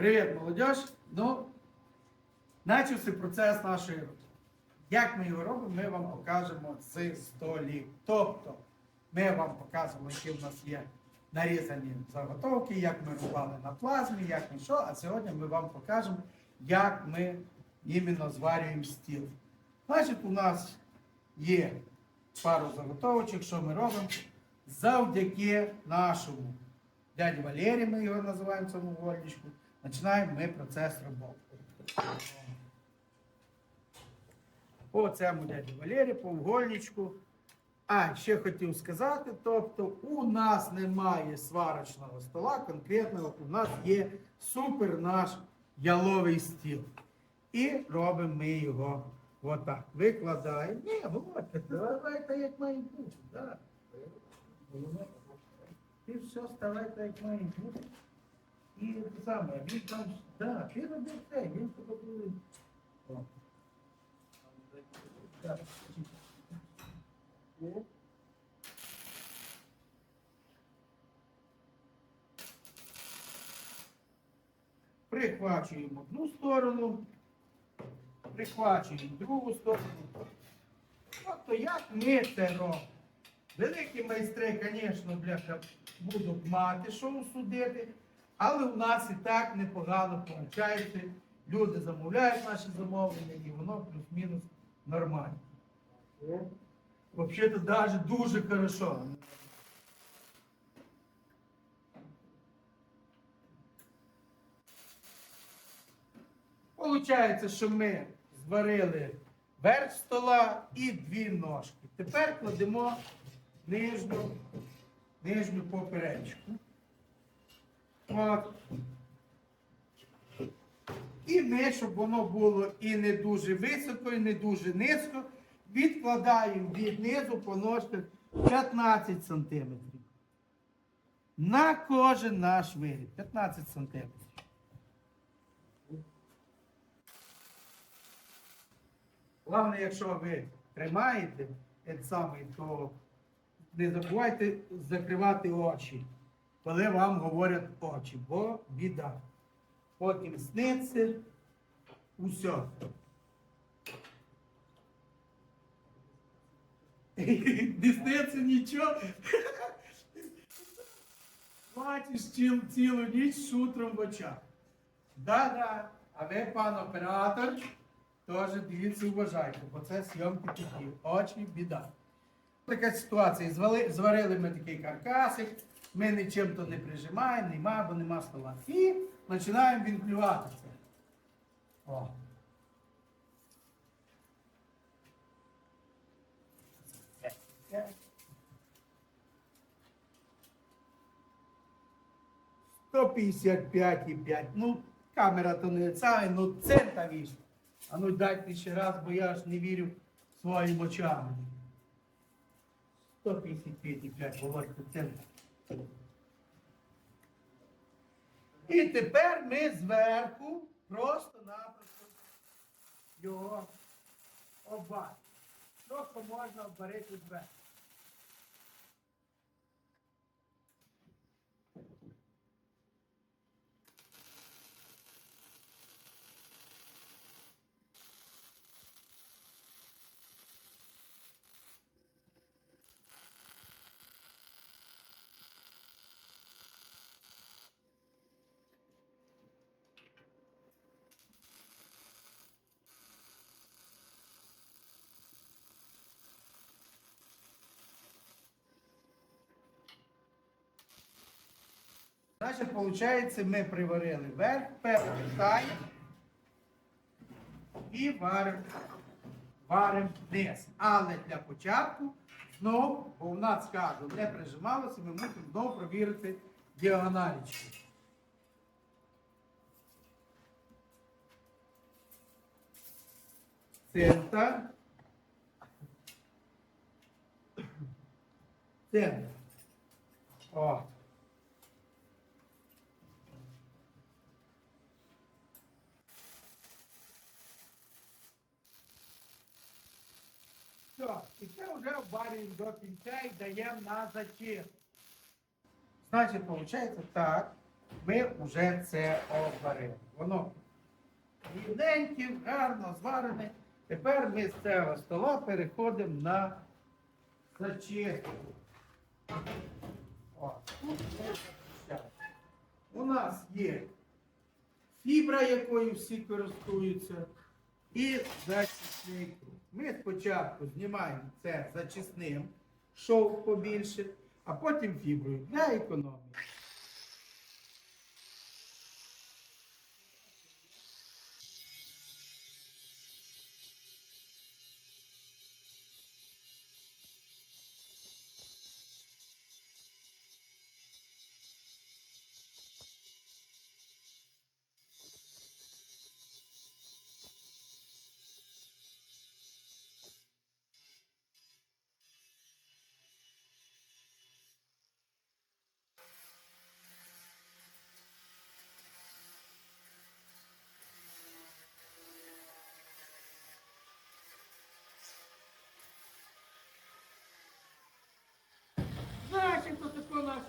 Привіт, молодь! Ну, почався процес нашої роботи. Як ми його робимо, ми вам покажемо з столів. Тобто, ми вам покажемо, які в нас є нарізані заготовки, як ми рубали на плазмі, як ми що. А сьогодні ми вам покажемо, як ми іменно зварюємо стіл. Значить, у нас є пару заготовочок, що ми робимо завдяки нашому дяді Валерію, ми його називаємо цьому вольничку, починаємо ми процес роботи. По цьому дяді Валерію, по вугольничку. А, ще хотів сказати, тобто у нас немає сварочного стола, конкретного у нас є супер наш яловий стіл. І робимо ми його отак. Викладаємо. Ні, говорите, давайте як має. Да. Ти все ставайте як має бути. І те саме, він там, да, ти робив те, він. Так. О. Прихвачуємо одну сторону, прихвачуємо другу сторону. Тобто як ми це робимо? Великі майстри, звісно, будуть мати що усудити, але у нас і так непогано виходить. Люди замовляють наші замовлення і воно плюс-мінус нормально. Взагалі-то навіть дуже хорошо. Получається, що ми зварили верх стола і дві ножки. Тепер кладемо нижню, нижню поперечку. От. І ми, щоб воно було і не дуже високо, і не дуже низько, відкладаємо від низу по ножках 15 см. На кожен наш виріб. 15 см. Головне, якщо ви тримаєте то не забувайте закривати очі, коли вам говорять очі, бо біда. Потім сниться усе. Не сниться нічого. Ціл, цілу ніч з шутром в очах. Да-да. А ви, пан оператор, теж дивіться, уважайте, бо це зйомки такі. Очі біда. Така ситуація. Зварили ми такий каркасик, ми нічим то не прижимаємо, нема, бо нема стола. І починаємо вінклювати це. О. Сто п'ятдесят. Ну, камера то не ця, ну цента вийшло. А ну дайте ще раз, бо я ж не вірю своїм очам. 155,5 говорите центр. І тепер ми зверху просто-напросто його обваримо. Трохи можна обварити зверху. Значить, виходить, ми приварили верх, перевертаємо і варимо варим низ. Але для початку знову, бо в нас кажу, не прижималося, ми мусимо знову провірити діагоналічку. Центр. Центр. О. Все, і це вже обварюємо до кінця і даємо на зачистку. Значить, виходить так. ми вже це обварили. Воно рівненьке, гарно зварене. Тепер ми з цього стола переходимо на зачистку. У нас є фібра, якою всі користуються, і зачисний круг. Ми спочатку знімаємо це зачисним, шов побільше, а потім фіброю для економії.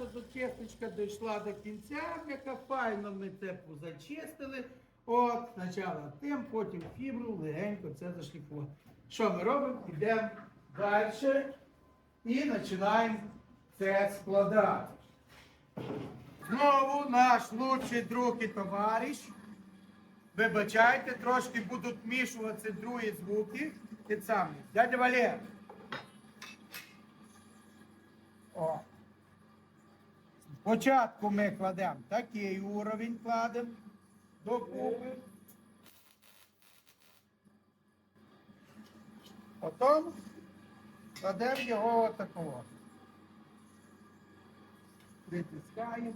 Отако наша дійшла до кінця, яка файно ми це позачистили. От, спочатку тим, потім фібру, легенько це зашліфували. Що ми робимо? Йдемо далі і починаємо це складати. Знову наш лучший друг і товариш. Вибачайте, трошки будуть вмішуватися другі звуки. Дядя Валер. О. Спочатку ми кладемо такий уровень, кладемо докупи. Потім кладемо його отакого. Притискаємо.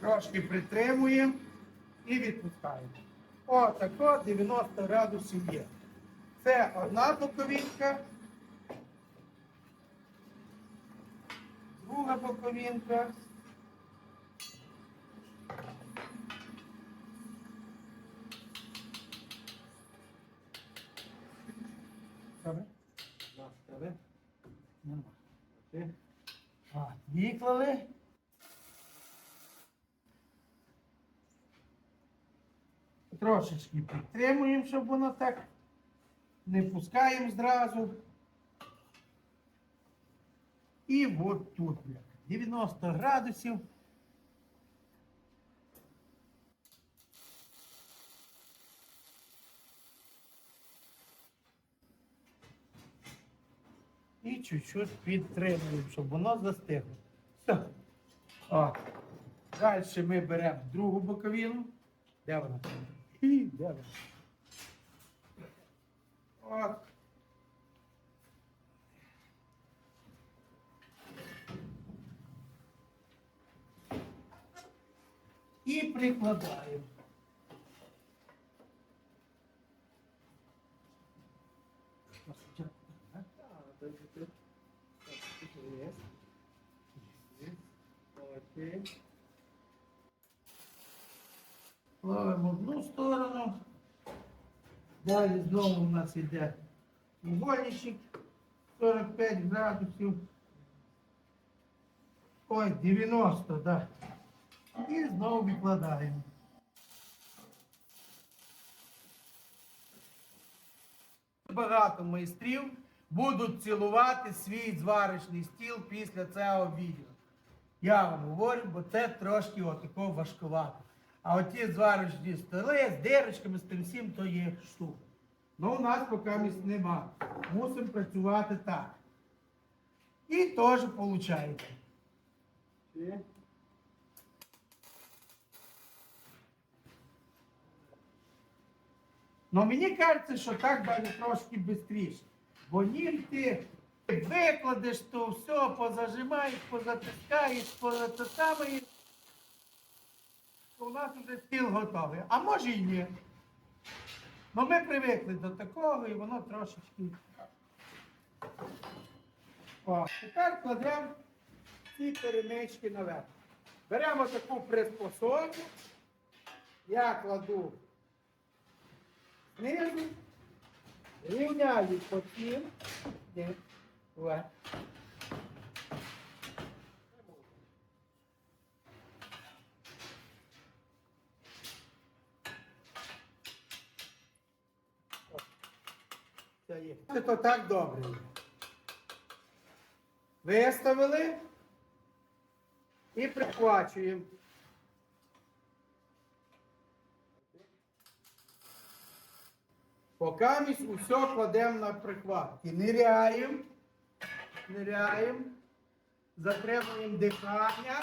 Трошки притримуємо і відпускаємо. Отако 90 градусів є. Це одна боковинка. Друга боковинка. Виклали. Трошечки підтримуємо, щоб воно так не пускаємо зразу. І от тут як 90 градусів. І чуть-чуть підтримуємо, щоб воно застигло. Все. О. Далі ми беремо другу боковину. Де вона? І, де вона? От. І прикладаємо. Окей. Ловимо одну сторону. Далі знову у нас йде угольничок 45 градусів. Ой, 90, так. Да. І знову викладаємо. Багато майстрів будуть цілувати свій зварочний стіл після цього відео. Я вам говорю, бо це трошки отако важкувато. А оті зварочні столи з дирочками, з тим всім, то є штука. Ну, у нас поки місць нема. Мусимо працювати так. І теж виходить. Ну мені кажеться, що так буде трошки швидше. Бо нім ти викладеш то все, позажимаєш, позатискаєш, позатискаєш, у нас вже стіл готовий. А може і ні. Ну ми привикли до такого і воно трошечки. О, тепер кладемо ці перемички наверх. Беремо таку приспособу. Я кладу знизу, Рівняю потім. Це то так добре. Виставили і прихвачуємо. Покамість усе кладемо на прихватки. Ниряємо, ниряємо, затримуємо дихання.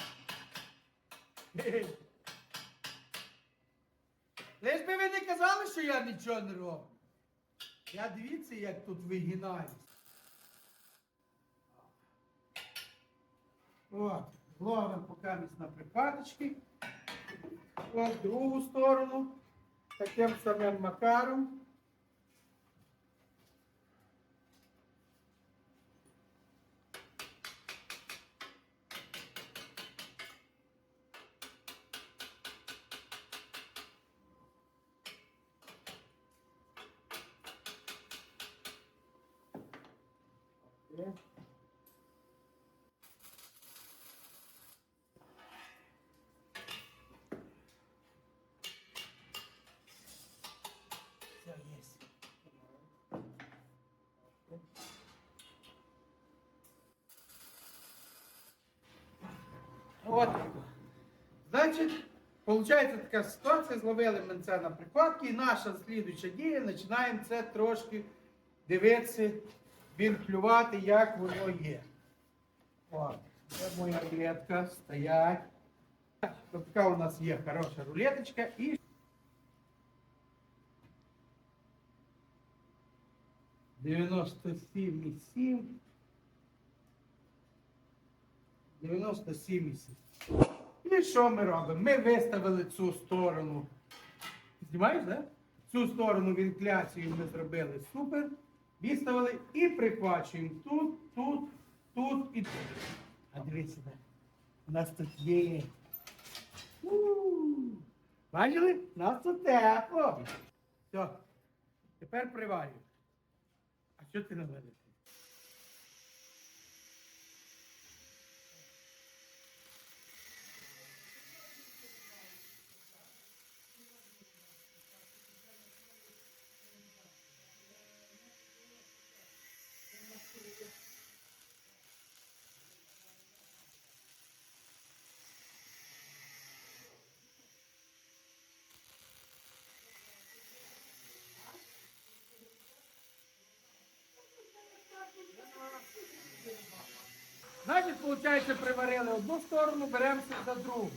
Лиш би ви не казали, що я нічого не роблю. Я дивіться, як тут вигинаюсь. От, ловимо покамість на припадочки. От, другу сторону. Таким самим макаром. Все есть. Вот. Значить, виходить така ситуація, зловили ми це на прикладки, і наша слідуюча дія, починаємо це трошки дивитися, вінклювати, як воно є. От, це моя рулетка, стоять. Ось Така у нас є хороша рулеточка і 97,7. 97,7. І що ми робимо? Ми виставили цю сторону. Знімаєш, да? Цю сторону вентиляцію ми зробили супер. Виставили і прихвачуємо тут, тут, тут і тут. А дивіться, у нас тут є. У, Бачили? У нас тут тепло. Все. Тепер приварюємо. А що ти наведеш? Значить, виходить, приварили одну сторону, беремося за другу.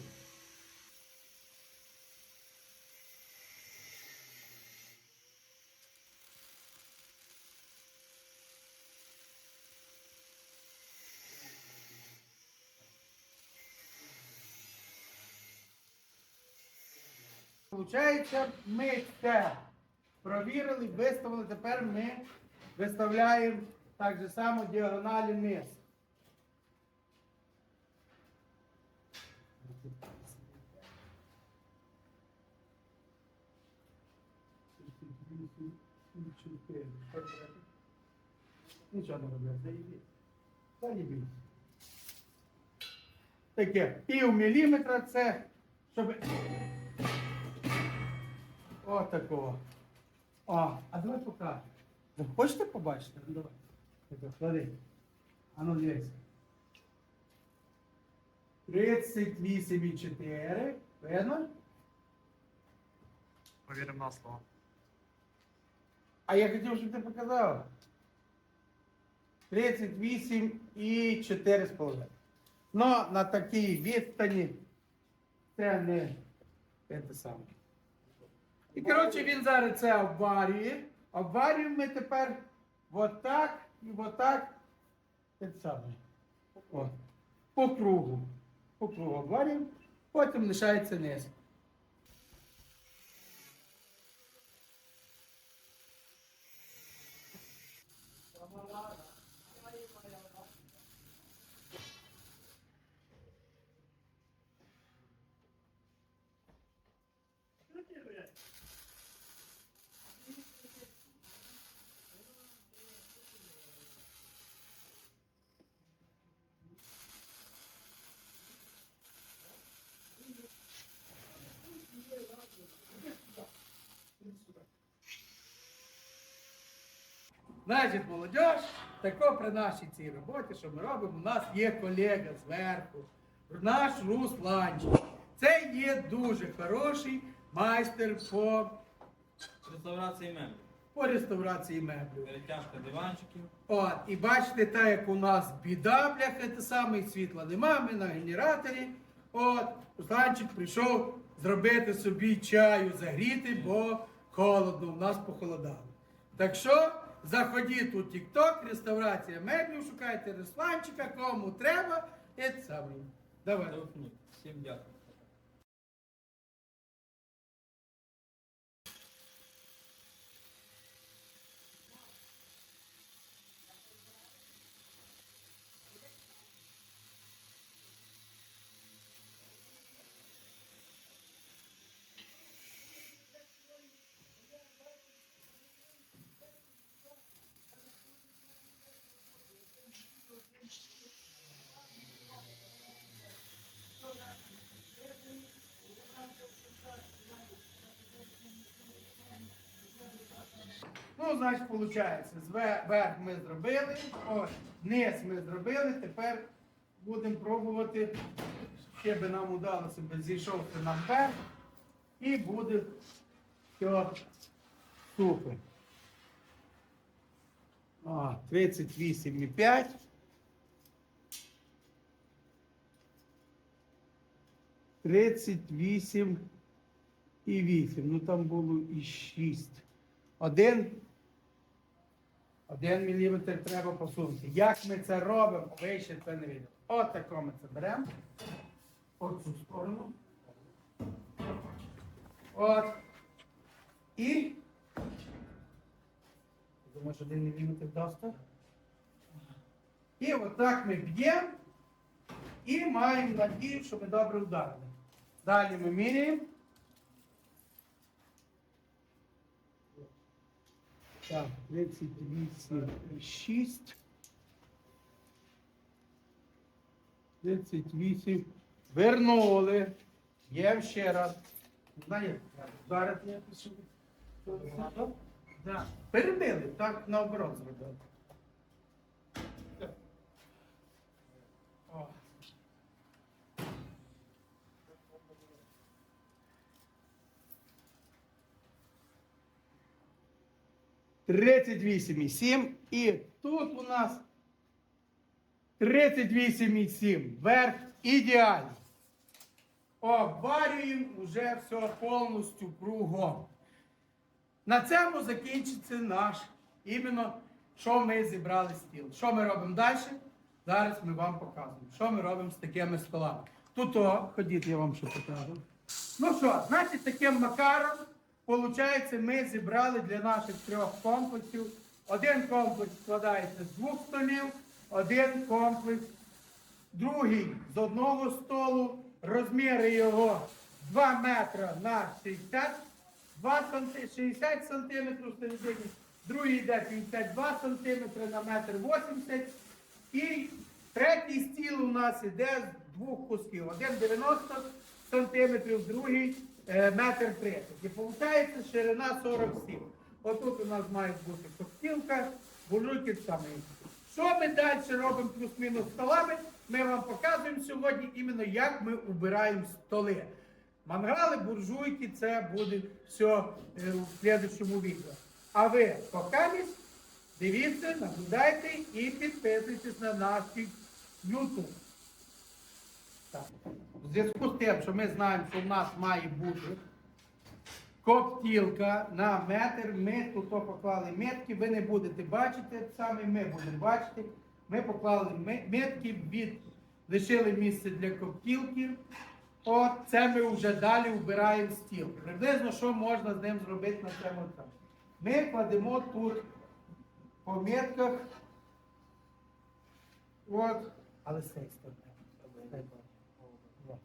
Получається, ми це провірили, виставили, тепер ми виставляємо так же само діагоналі Нічого не роблю, заїбіть. Заїбіть. Таке пів міліметра це, щоб. О, такого. О, а давай покажемо. Хочете побачити? Ну давай. Так, Клади. А ну дивись. 38,4. Видно? Повіримо на слово. А я хотів, щоб ти показав. 38 і 4,5. Ну, на такій відстані це не те саме. І коротше він зараз це обварює. Обварюємо ми тепер отак і отак. Те саме. О, по кругу. По кругу потім лишається низ. Значить, молодь, тако при нашій цій роботі, що ми робимо, у нас є колега зверху, наш Русланчик. Це є дуже хороший майстер по, Реставрації меблів. по реставрації меблів. Перетяжка диванчиків. От, і бачите, так як у нас біда, бляха, те саме, світла нема, ми на генераторі. От, Русланчик прийшов зробити собі чаю, загріти, бо холодно, у нас похолодало. Так що заходіть у TikTok, реставрація меблів, шукайте Русланчика, кому треба, це саме. Давай. Всім дякую. Ну, значить, виходить, верх ми зробили, ось, низ ми зробили, тепер будемо пробувати, ще би нам удалося би зійшовся нам верх, і буде все супер. 38,5. Тридцять вісім і вісім. Ну там було і шість. Один. Один міліметр треба посунути. Як ми це робимо, ви ще це не видели. От тако ми це беремо. От цю сторону. От. І. Думаєш, один міліметр доста? І отак ми б'ємо і маємо надію, що ми добре вдарили. Далі ми міряємо. Так, 38, 6. 38. Вернули. Є ще раз. Знає, зараз я пишу. Да. Перебили, так наоборот зробили. 38,7. І тут у нас 38,7. Верх ідеальний. Обварюємо вже все повністю кругом. На цьому закінчиться наш іменно, що ми зібрали стіл. Що ми робимо далі? Зараз ми вам показуємо, що ми робимо з такими столами. Тут, ходіть, я вам що покажу. Ну що, значить, таким макаром виходить, ми зібрали для наших трьох комплексів. Один комплекс складається з двох столів, один комплекс, другий з одного столу, розміри його 2 метри на 60, 2 санти, 60 сантиметрів середині, другий йде 52 сантиметри на метр 80 і третій стіл у нас іде з двох кусків. Один 90 сантиметрів, другий метр 30. І виходить ширина 47. Отут у нас має бути коптілка, буржуйки саме. Що ми далі робимо плюс-мінус столами? Ми вам показуємо сьогодні іменно як ми убираємо столи. Мангали, буржуйки, це буде все е, в слідчому відео. А ви поки дивіться, наблюдайте і підписуйтесь на наш YouTube. Так. В зв'язку з тим, що ми знаємо, що в нас має бути коптілка на метр, ми тут поклали метки, ви не будете бачити, саме ми будемо бачити. Ми поклали ме- метки, від, лишили місце для коптілки. От це ми вже далі вбираємо стіл. Приблизно що можна з ним зробити на цьому етапі. Ми кладемо тут по метках. От, але з цієї сторони. От.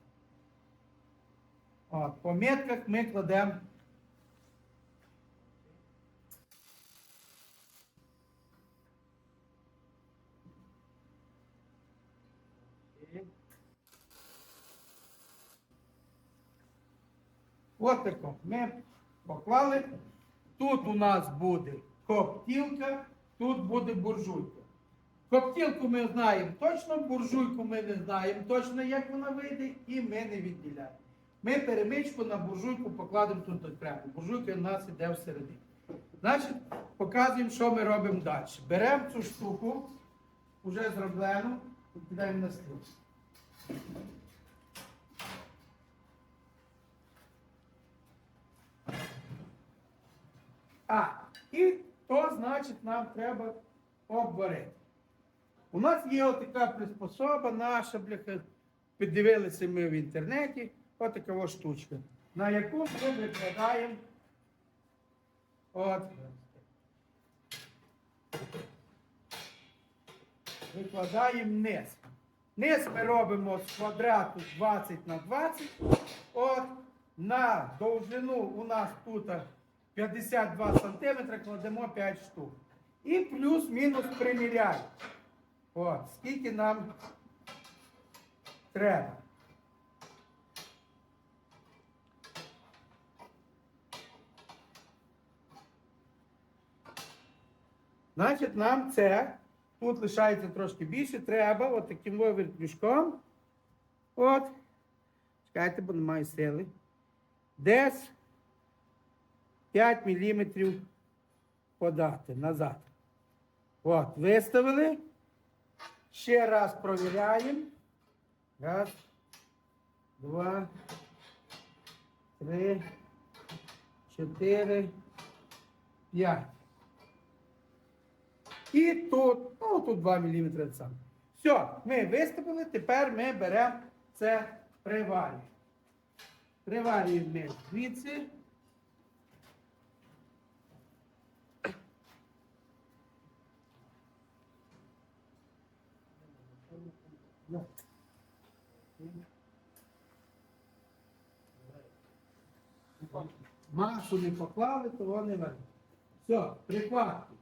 От, по метках ми кладемо. От тако. Ми поклали. Тут у нас буде коптілка, тут буде буржуйка. Коптілку ми знаємо точно, буржуйку ми не знаємо точно, як вона вийде, і ми не відділяємо. Ми перемичку на буржуйку покладемо тут окремо. Буржуйка у нас іде всередині. Значить, показуємо, що ми робимо далі. Беремо цю штуку, вже зроблену, і кидаємо на стіл. А, і то значить нам треба обварити. У нас є отака приспособа наша, бляха, піддивилися ми в інтернеті, отака ось штучка, на яку ми викладаємо от, викладаємо низ. Низ ми робимо з квадрату 20 на 20. От, на довжину у нас тут 52 см кладемо 5 штук. І плюс-мінус приміряємо. От, скільки нам треба. Значить, нам це, тут лишається трошки більше, треба от таким вертлюжком. От. Чекайте, бо немає сили. Десь 5 мм подати назад. От, виставили. Ще раз провіряємо. Раз, два, три, чотири, п'ять. І тут, ну тут 2 мм сам. Все, ми виставили, тепер ми беремо це приварюємо. Приварюємо ми звідси. Масу не поклали, того не верне. Все, прихватки.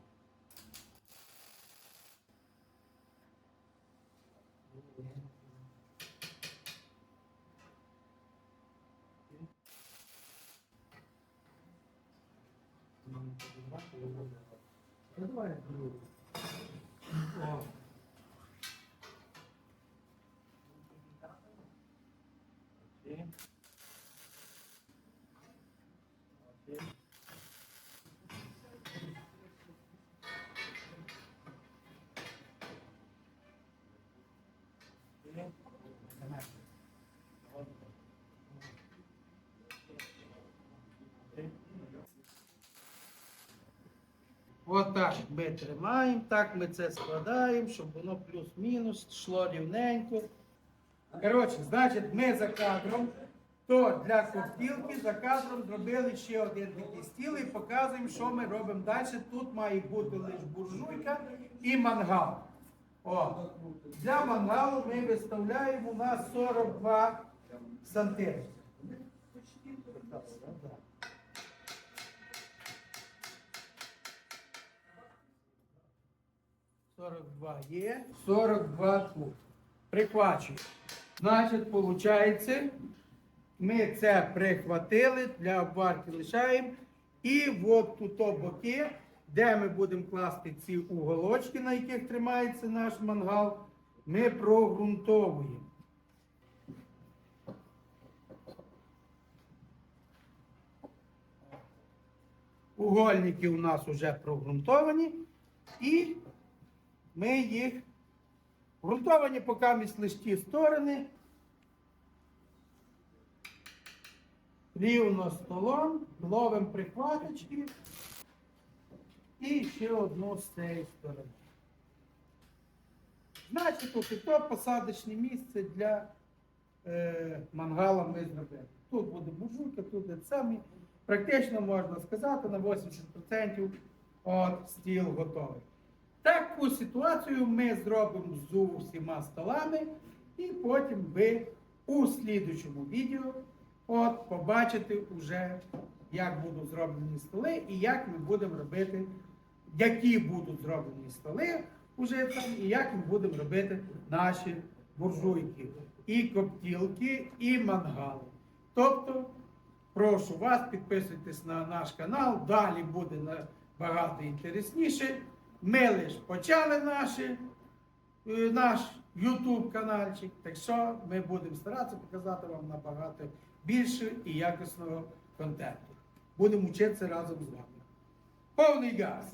Ну, давай, ну. О. Окей. Окей. Окей. Давай. Окей. Отак ми тримаємо, так ми це складаємо, щоб воно плюс-мінус йшло рівненько. Коротше, значить, ми за кадром, то для коптілки за кадром зробили ще один такий стіл і показуємо, що ми робимо далі. Тут має бути лише буржуйка і мангал. О, для мангалу ми виставляємо у нас 42 сантиметри. 42 є, 42 тут. Прихвачуємо. Значить, виходить, ми це прихватили, для обварки лишаємо. І от тут боки, де ми будемо класти ці уголочки, на яких тримається наш мангал, ми прогрунтовуємо. Угольники у нас вже прогрунтовані. І ми їх грунтовані ми лише ті сторони. Рівно столом, ловимо прихваточки і ще одну з цієї сторони. Значить, тут то посадочне місце для е, мангала ми зробили. Тут буде буржуйка, тут буде самі. Практично можна сказати, на 80% от стіл готовий. Таку ситуацію ми зробимо з усіма столами, і потім ви у слідучому відео от, побачите вже, як будуть зроблені столи і як ми будемо робити, які будуть зроблені столи уже там, і як ми будемо робити наші буржуйки, і коптілки, і мангали. Тобто, прошу вас, підписуйтесь на наш канал, далі буде набагато інтересніше. Ми лише почали наші, е, наш YouTube каналчик, так що ми будемо старатися показати вам набагато більше і якісного контенту. Будемо вчитися разом з вами. Повний газ!